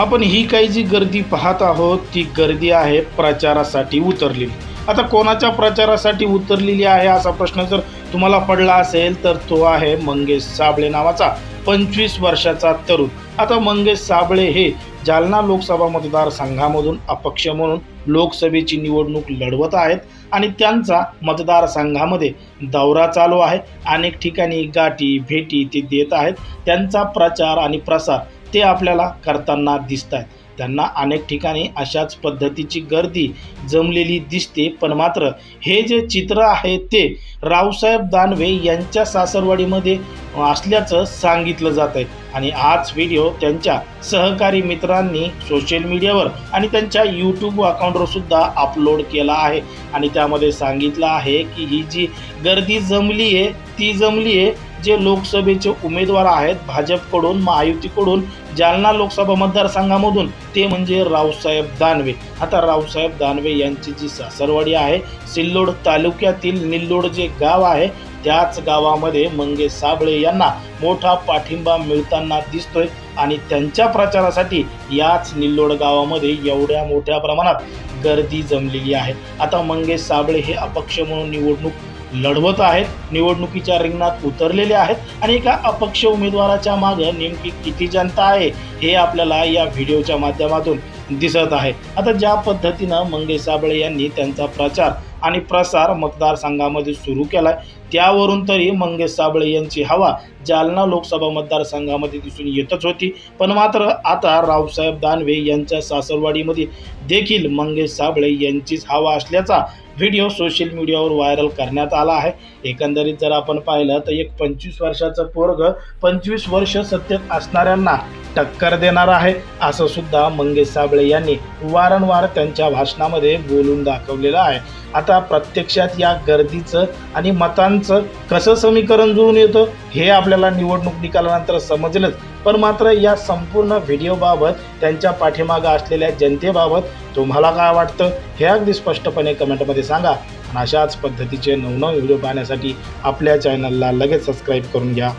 आपण ही काही जी गर्दी पाहत आहोत ती गर्दी आहे प्रचारासाठी उतरलेली. आता कोणाच्या प्रचारासाठी उतरलेली आहे असा प्रश्न जर तुम्हाला पडला असेल तर तो आहे मंगेश साबळे नावाचा पंचवीस वर्षाचा तरुण. आता मंगेश साबळे हे जालना लोकसभा मतदारसंघामधून अपक्ष म्हणून लोकसभेची निवडणूक लढवत आहेत आणि त्यांचा मतदारसंघामध्ये दौरा चालू आहे. अनेक ठिकाणी गाठी भेटी ते देत आहेत. त्यांचा प्रचार आणि प्रसार ते आपल्याला करताना दिसत आहेत त्यांना अनेक ठिकाणी अशाच पद्धतीची गर्दी जमलेली दिसते पण मात्र हे जे चित्र आहे ते रावसाहेब दानवे यांच्या सासरवाडीमध्ये असल्याचं सांगितलं जात आहे आणि आज व्हिडिओ त्यांच्या सहकारी मित्रांनी सोशल मीडियावर आणि त्यांच्या यूट्यूब अकाउंटवर सुद्धा अपलोड केला आहे. आणि त्यामध्ये सांगितलं आहे की ही जी गर्दी जमली आहे ती जमली आहे जे लोकसभेचे उमेदवार आहेत भाजपकडून महायुतीकडून जालना लोकसभा मतदारसंघामधून ते म्हणजे रावसाहेब दानवे. आता रावसाहेब दानवे यांची जी सासरवाडी आहे सिल्लोड तालुक्यातील निल्लोड जे गाव आहे त्याच गावामध्ये मंगेश साबळे यांना मोठा पाठिंबा मिळताना दिसतोय आणि त्यांच्या प्रचारासाठी याच निल्लोड गावामध्ये एवढ्या मोठ्या प्रमाणात गर्दी जमलेली आहे. आता मंगेश साबळे हे अपक्ष म्हणून निवडणूक लढवत आहेत. निवडणुकीच्या रिंगणात उतरलेले आहेत. आणि एका अपक्ष उमेदवाराच्या मागे नेमकी किती जनता आहे हे आपल्याला या व्हिडिओच्या माध्यमातून दिसत आहे. आता ज्या पद्धतीनं मंगेश साबळे यांनी त्यांचा प्रचार आणि प्रसार मतदारसंघामध्ये सुरू केलाय त्यावरून तरी मंगेश साबळे यांची हवा जालना लोकसभा मतदारसंघामध्ये दिसून येतच होती. पण मात्र आता रावसाहेब दानवे यांच्या सासरवाडीमध्ये देखील मंगेश साबळे यांचीच हवा असल्याचा व्हिडिओ सोशल मीडियावर व्हायरल करण्यात आला आहे. एकंदरीत जर आपण पाहिलं तर एक पंचवीस वर्षाचं पोरग पंचवीस वर्ष सत्तेत असणाऱ्यांना टक्कर देणार आहे. असं सुद्धा मंगेश साबळे यांनी वारंवार त्यांच्या भाषणामध्ये बोलून दाखवलेलं आहे. आता प्रत्यक्षात या गर्दीचं आणि मतांचं कसं समीकरण जुळून येतं हे आपल्याला निवडणूक निकालानंतर समजलंच. पण मात्र या संपूर्ण व्हिडिओबाबत त्यांच्या पाठीमागं असलेल्या जनतेबाबत तुम्हाला काय वाटतं हे अगदी स्पष्टपणे कमेंटमध्ये सांगा. आणि अशाच पद्धतीचे नवनव व्हिडिओ पाहण्यासाठी आपल्या चॅनलला लगेच सबस्क्राईब करून घ्या.